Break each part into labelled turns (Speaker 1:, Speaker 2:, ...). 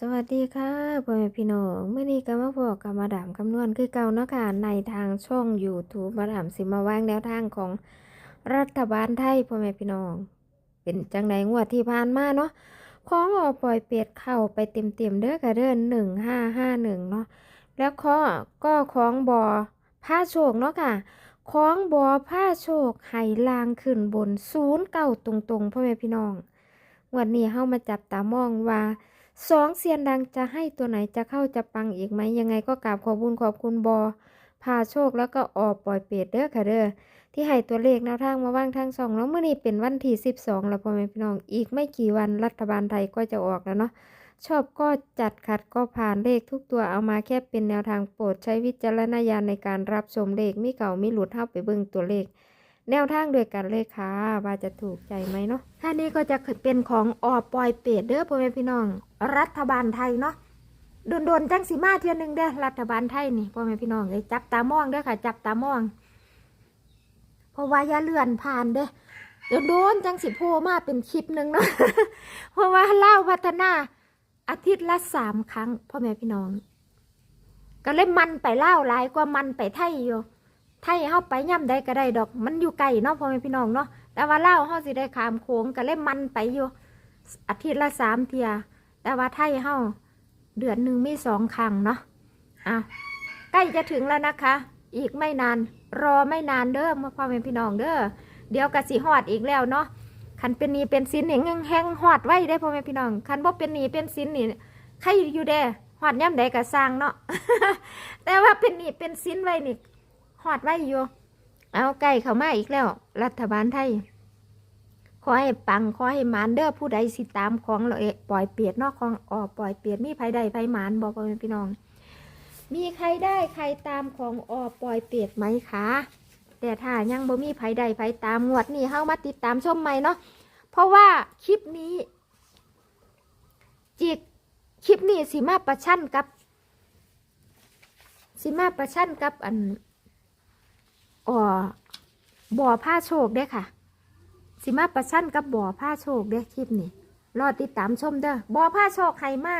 Speaker 1: สวัสดีค่ะพ่อแม่พี่น้องเมื่อนี้ก็มาพบกับมาดามคำนวณคือเก่าเนาะค่ะในทางช่อง YouTube มาดามสิมาวางแนวทางของรัฐบาลไทยพ่อแม่พี่น้อง เป็นจังไดงวดที่ผ่านมาเนาะของออกปล่อยเป็ดเข้าไปเต็มๆเด้อกระเดินหนึ่งห้าห้าหนึ่งเนาะแล้วข้อก็ของบอผ้าโชคเนาะค่ะของบอผ้าโชคไหลางขึ้นบนศูนย์เก่าตรงๆพ่อแม่พี่น้องวันนี้เฮามาจับตามองว่า สองเซียนดังจะให้ตัวไหนจะเข้าจะปังอีกไหมยังไงก็กราบขอบคุณขอบคุณบอพาโชคแล้วก็ออกปล่อยเป็ดเด้อค่ะเด้อที่ให้ตัวเลขแนวทางมาว่างทางสองแล้วเมื่อนี้เป็นวันที่12 แล้วพ่อแม่พี่น้องอีกไม่กี่วันรัฐบาลไทยก็จะออกแล้วเนาะชอบก็จัดขัดก็ผ่านเลขทุกตัวเอามาแค่เป็นแนวทางโปรดใช้วิจารณญาณในการรับชมเลขมีเก่ามีหลุดเท่าไปเบิ่งตัวเลข แนวทางโดยการเลขค่ะ ว่าจะถูกใจไหมเนาะท่านี้ก็จะเป็นของออปอยเปดเด้อพ่อแม่พี่น้อง รัฐบาลไทยเนาะโดนๆจังสีมาเทียนหนึ่งเด้อรัฐบาลไทยนี่พ่อแม่พี่น้องเลยจับตามองเด้อค่ะ จับตามอง เพราะว่าอย่าเลื่อนผ่านเด้อเดี๋ยวโดนจังสิโพมาเป็นคลิปหนึ่งเนาะ เพราะว่าเล่าพัฒนาอาทิตย์ละสามครั้งพ่อแม่พี่น้อง ก็เลยมันไปเล่าหลายกว่ามันไปไทยอยู่ ไทยเฮาไปย่ำใดก็ได้ดอก มันอยู่ไกลเนาะพ่อแม่พี่น้องเนาะแต่ว่าเล่าเฮาสิได้ขามโค้งก็เลยมันไปอยู่อาทิตย์ละสามเทียแต่ว่าไทยเฮาเดือนหนึ่งมีสองครั้งเนาะอะใกล้จะถึงแล้วนะคะ อีกไม่นานรอไม่นานเด้อพ่อแม่พี่น้องเด้อเดี๋ยวกะสิฮอดอีกแล้วเนาะคันเป็นนีเป็นสินเนี่ยแห้งๆฮอดไว้ได้พ่อแม่พี่น้องคันบ่เป็นนีเป็นสินนี่ใครอยู่เด้ฮอดย่ำใดก็สร้างเนาะแต่ว่าเป็นนีเป็นสินไว้นี่ หอดไว้อยู่ เอาไก่เข้ามาอีกแล้ว รัฐบาลไทย ขอให้ปัง ขอให้หมานเด้อผู้ใดสิตามของเราเอปล่อยเปียดนอกของออกปล่อยเปียดมีไผใดไผหมานบอกพี่น้อง มีใครได้ใครตามของออกปล่อยเปียดไหมคะแต่ถ้ายังบ่มีไผใดไผตามงวดนี้เข้ามาติดตามชมใหม่เนาะเพราะว่าคลิปนี้ จิกคลิปนี้สิมาประชันกับ สิมาประชันกับอัน อ๋อบ่อผ้าโชคเด้ค่ะ สิมาประชันกับบ่อผ้าโชคเด้คลิปนี้รอติดตามชมเด้อบ่อผ้าโชคไฮมา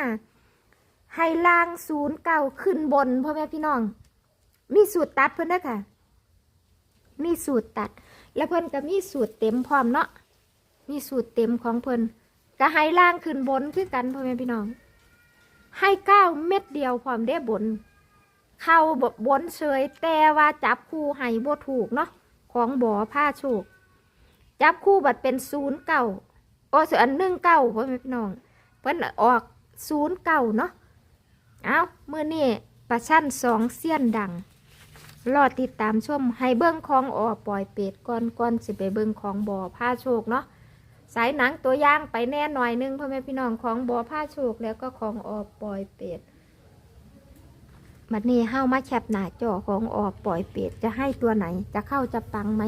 Speaker 1: ไฮลางศูนย์เก่าขึ้นบนพ่อแม่พี่น้อง มีสูตรตัดเพิ่นเด้อค่ะ มีสูตรตัด แล้วเพิ่นก็มีสูตรเต็มพร้อมเนาะมีสูตรเต็มของเพิ่นก็ไฮล่างขึ้นบนคือกันพ่อแม่พี่น้อง ให้เก้าเม็ดเดียวพร้อมได้บน เข้าบนเฉยแต่ว่าจับคู่ให้บ่ถูกเนาะของบ่อผ้าโชคจับคู่บัดเป็นศูนย์เก่าโอ้ส่วนหนึ่งเก่าพ่อแม่พี่น้องเพิ่นออกศูนย์เก่าเนาะเอาเมื่อนี้ประชันสองเสี้ยนดังรอติดตามชมให้เบิ้งของออปล่อยเป็ดก่อนก่อนสิไปเบิ้งของบ่อผ้าโชคเนาะสายหนังตัวย่างไปแน่หน่อยหนึงพ่อแม่พี่น้องของบ่อผ้าโชคแล้วก็ของออปล่อยเป็ด บัดนี้เฮ้ามาแคปหน้าจอของออกปล่อยเป็ดจะให้ตัวไหน จะเข้าจะปังไหม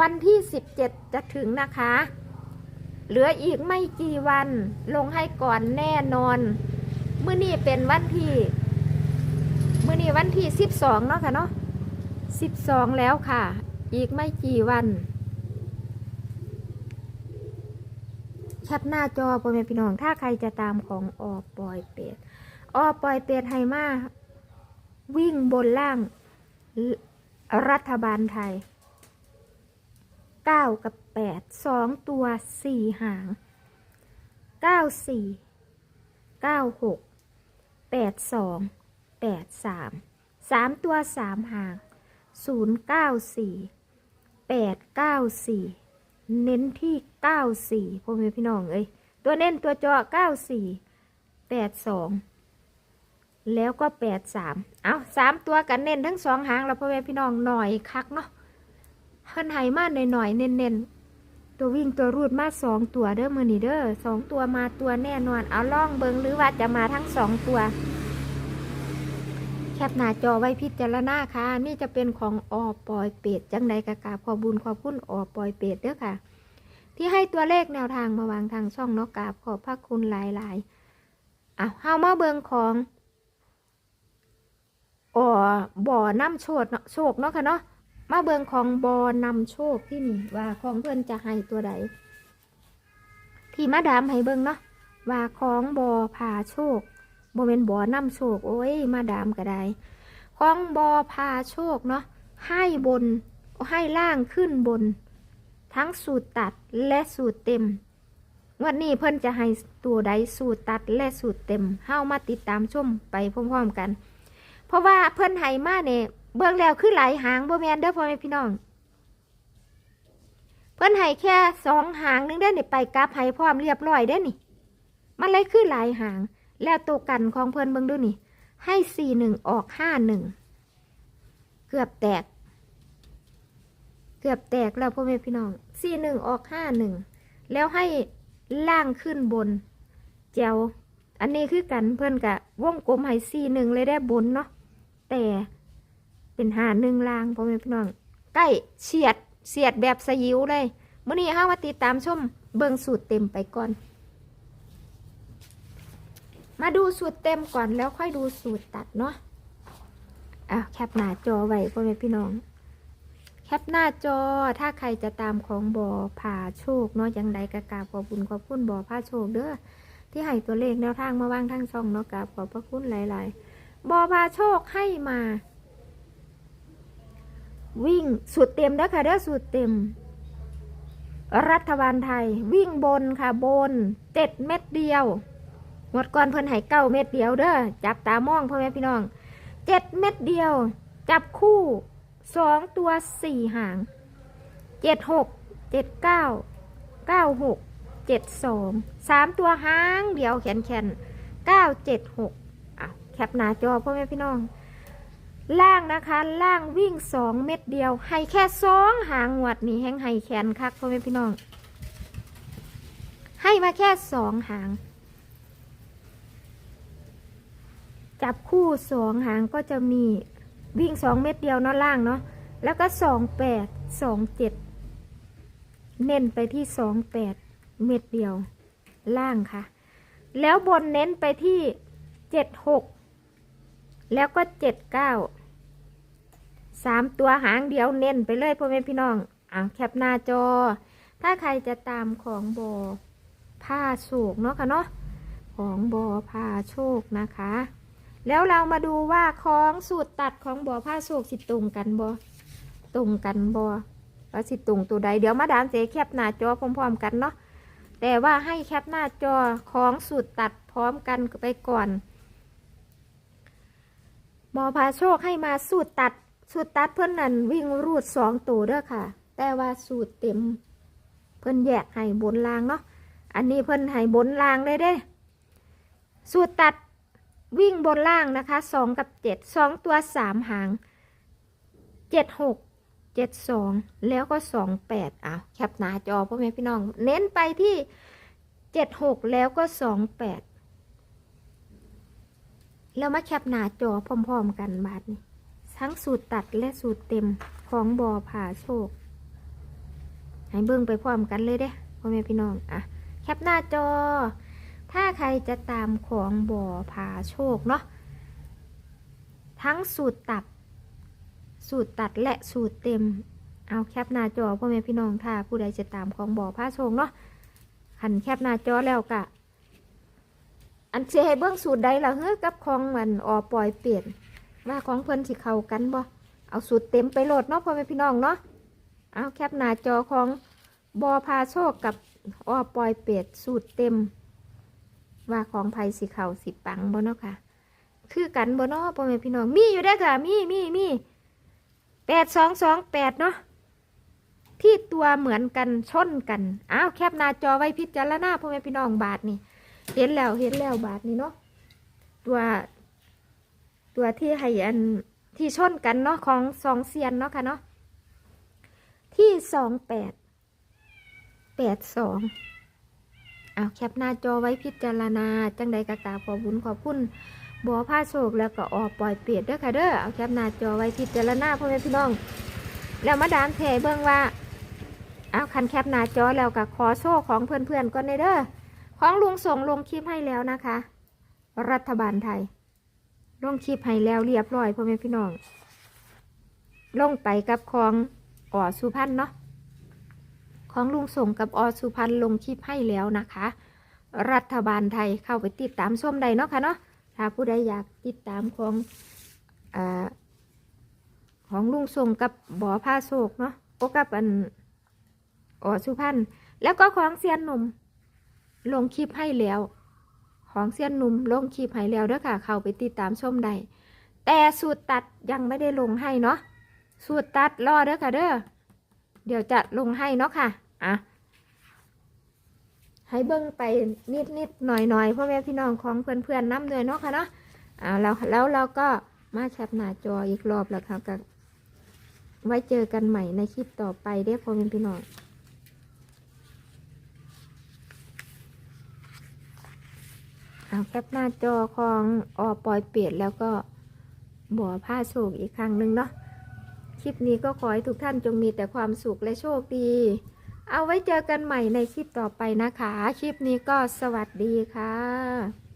Speaker 1: วันที่ 17 จะถึงนะคะ เหลืออีกไม่กี่วัน ลงให้ก่อนแน่นอนเมื่อนี้เป็นวันที่เมื่อนี้วันที่ 12 เนาะค่ะเนาะ12 แล้วค่ะ อีกไม่กี่วันแคปหน้าจอพ่อแม่พี่น้องถ้าใครจะตามของออปล่อยเป็ดออปล่อยเป็ดให้มา วิ่งบนล่างรัฐบาลไทย 9 กับ 8 2 ตัว 4 หาง 94 96 82 83 3 ตัว 3 หาง 094 894 เน้นที่ 94พ่อแม่พี่น้องเอ้ยตัวเน้นตัวจอ 94 82 แล้วก็แปดสามเอาสามตัวกันเน้นทั้งสองหางแล้วพ่อแม่พี่น้องหน่อยคักเนาะเพิ่นไหมาหน่อยหน่อยๆเน้นเน้นๆตัววิ่งตัวรูดมาสองตัวเด้อมือนี่เด้อสองตัวมาตัวแน่นอน เอาล่องเบิงหรือว่าจะมาทั้งสองตัว แคปหน้าจอไว้พิจารณาค่ะ นี่จะเป็นของออปอยเป็ดจังใดกะกาบขอบุญขอบคุณออปอยเป็ดเด้อค่ะ ที่ให้ตัวเลขแนวทางมาวางทางช่องนกกาบขอบพระคุณหลายๆอะเฮามาเบิงของ อ๋อบ่อนำโชคเนาะโชคเนาะค่ะเนาะมาเบิงของบ่อนำโชคที่นี่ว่าของเพิ่อนจะให้ตัวใดที่มาดามให้เบิงเนาะว่าของบ่อพาโชคบ่แม่นบ่อนำโชคโอ้ยมาดามก็ได้ของบอพาโชคเนาะให้บนให้ล่างขึ้นบน ทั้งสูตรตัดและสูตรเต็มวันนี้เพิ่อนจะให้ตัวใดสูตรตัดและสูตรเต็มเฮามาติดตามชมไปพร้อมๆกัน เพราะว่าเพิ่นให้มาเนี่ยเบื้องแล้วคือหลายหางบ่แมนเด้อพ่อแม่พี่น้อง เพิ่นให้แค่สองหางนึงได้อนี่ไปกลับให้พร้อมเรียบร้อยได้อนี่ มันเลยคือหลายหาง แล้วตัวกันของเพิ่นเบิ่งดูนี่ ให้สี่หนึ่งออกห้าหนึ่งเกือบแตก เกือบแตกแล้วพ่อแม่พี่น้องสี่หนึ่งออกห้าหนึ่งแล้วให้ล่างขึ้นบน แจวอันนี้คือกันเพื่อนกะวงกลมให้สี่หนึ่งเลยได้บนเนาะ แต่เป็นหาหนึ่งลางพ่อแม่พี่น้อง ใกล้เฉียดเฉียดแบบสยิวเลยมื่อนี้ห้ามาติดตามชมเบิ่งสูตรเต็มไปก่อน มาดูสูตรเต็มก่อนแล้วค่อยดูสูตรตัดเนาะอะแคปหน้าจอไว้พ่อแม่พี่น้อง แคปหน้าจอถ้าใครจะตามของบอผ่าโชคเนาะยังใดกะกาบขอบคุณขอบคุณบอผ่าโชคเด้อที่ให้ตัวเลขแนวทางมาวางทั้งช่องเนาะกราบขอบพระคุณหลาย ๆ บอผ่าโชคให้มา วิ่งสุดเต็มเด้อค่ะเด้อสุดเต็ม รัฐบาลไทย วิ่งบนค่ะบนเจ็ดเม็ดเดียวหมดก่อนเพิ่นให้เก้าเม็ดเดียวเด้อจับตามองพ่อแม่พี่น้องเจ็ดเม็ดเดียว จับคู่สองตัวสี่หางเจ็ดหกเจ็ดเก้าเก้าหกเจ็ดสองสามตัวหางเดียวแขนแขนเก้าเจ็ดหก แคปหน้าจอพ่อแม่พี่น้อง ล่างนะคะล่างวิ่งสองเม็ดเดียว ให้แค่สองหางหวดนี่แห้งให้แขนคักพ่อแม่พี่น้อง ให้มาแค่สองหาง จับคู่สองหางก็จะมีวิ่งสองเม็ดเดียวเนาะล่างเนาะแล้วก็สองแปดสองเจ็ดเน้นไปที่สองแปดเม็ดเดียว ล่างค่ะ แล้วบนเน้นไปที่เจ็ดหก แล้วก็เจ็ดเก้าสามตัวหางเดียวเน้นไปเลยพ่อแม่พี่น้องอะแคปหน้าจอ ถ้าใครจะตามของบอผ้าโศกเนาะค่ะเนาะของบอผ้าโชคนะคะ แล้วเรามาดูว่าของสูตรตัดของบอผ้าโศกสิตรงกันบอตรงกันบอว่าสิตรงตัวใดเดี๋ยวมาดามเสแคปหน้าจอพร้อมๆกันเนาะแต่ว่าให้แคปหน้าจอของสูตรตัดพร้อมกันไปก่อน บอพาโชคให้มาสูตรตัด สูตรตัดเพื่อนนั่นวิ่งรูดสองตัวเด้อค่ะ แต่ว่าสูตรเต็ม เพิ่อนแยกให้บนรางเนาะอันนี้เพิ่อนให้บนรางเลยเด้ สูตรตัดวิ่งบนล่างนะคะสองกับเจ็ดสองตัวสามหางเจ็ดหกเจ็ดสองแล้วก็สองแปดอะแคปหน้าจอพ่อแม่พี่น้อง เน้นไปที่เจ็ดหกแล้วก็สองแปด แล้วมาแคปหน้าจอพร้อมๆกันบาทนี้ทั้งสูตรตัดและสูตรเต็มของบอผ่าโชค ให้เบิ่งไปพร้อมกันเลยเด้พ่อแม่พี่น้องอะแคปหน้าจอ ถ้าใครจะตามของบ่อผ่าโชคเนาะทั้งสูตรตัด สูตรตัดและสูตรเต็ม เอาแคปหน้าจอพ่อแม่พี่น้องถ้าผู้ใดจะตามของบ่อผาโชคเนาะหันแคปหน้าจอแล้วกะ อันเชให้เบื้องสูตรใดล่ะเฮ้ยกับของมันออปล่อยเปลี่ยนว่าของเพิ่นสิเข้ากันบ่เอาสูตรเต็มไปโหลดเนาะพ่อแม่พี่น้องเนาะเอาแคปหน้าจอของบ่อพาโชคกับออปล่อยเปลี่ยนสูตรเต็ม ว่าของไผ่สีเข่าสีปังบ่เนาะค่ะ คือกันบ่เนาะพ่อแม่พี่น้องมีอยู่ได้ค่ะ มีมีมีแปดสองสองแปดเนาะที่ตัวเหมือนกันชนกันอ้าวแคปหน้าจอไว้พิจารณาพ่อแม่พี่น้องบาทนี่ เห็นแล้วเห็นแล้วบาทนี่เนาะตัวตัวที่ให้อันที่ชนกันเนาะของสองเซียนเนาะค่ะเนาะที่สองแปดแปดสองเอาแคปหน้าจอไว้พิจารณา จังใดกะกาขอบุญขอบคุณบอผ้าโศกแล้วก็ออกปล่อยเปียดเด้อค่ะเด้อเอาแคปหน้าจอไว้พิจารณาพ่อแม่พี่น้อง แล้วมาดามแทเบิ่งว่า เอาคันแคปหน้าจอแล้วก็ขอโชคของเพื่อนๆก่อนในเด้อ ของลุงส่งลงคลิปให้แล้วนะคะ รัฐบาลไทย ลงคลิปให้แล้วเรียบร้อยพ่อแม่พี่น้อง ลงไปกับของอ่อสุพรรณเนาะของลุงส่งกับอสุพรรณลงคลิปให้แล้วนะคะ รัฐบาลไทยเข้าไปติดตามชมได้เนาะค่ะเนาะถ้าผู้ใดอยากติดตามของอ่าของลุงทรงกับบ่อผ้าโศกเนาะโอกับอันออสุพรรณแล้วก็ของเซียนหนุ่ม ลงคลิปให้แล้ว ของเซียนนุ่มลงคลิปให้แล้วเด้อค่ะ เข้าไปติดตามชมได้แต่สูตรตัดยังไม่ได้ลงให้เนาะสูตรตัดรอเด้อค่ะเด้อเดี๋ยวจะลงให้เนาะค่ะอะให้เบิ้งไปนิดนิดๆหน่อยหน่อยๆพ่อแม่พี่น้องของเพื่อนเพื่อนน้ำเลยเนาะค่ะเนาะอ่าแล้วแล้วเราก็มาแคปหน้าจออีกรอบแล้วค่ะก็ไว้เจอกันใหม่ในคลิปต่อไปเด้อพ่อแม่พี่น้อง เอาแคปหน้าจอของออปอยเปียดแล้วก็บัวผ้าโศกอีกครั้งหนึ่งเนาะคลิปนี้ก็ขอให้ทุกท่านจงมีแต่ความสุขและโชคดี เอาไว้เจอกันใหม่ในคลิปต่อไปนะคะ คลิปนี้ก็สวัสดีค่ะ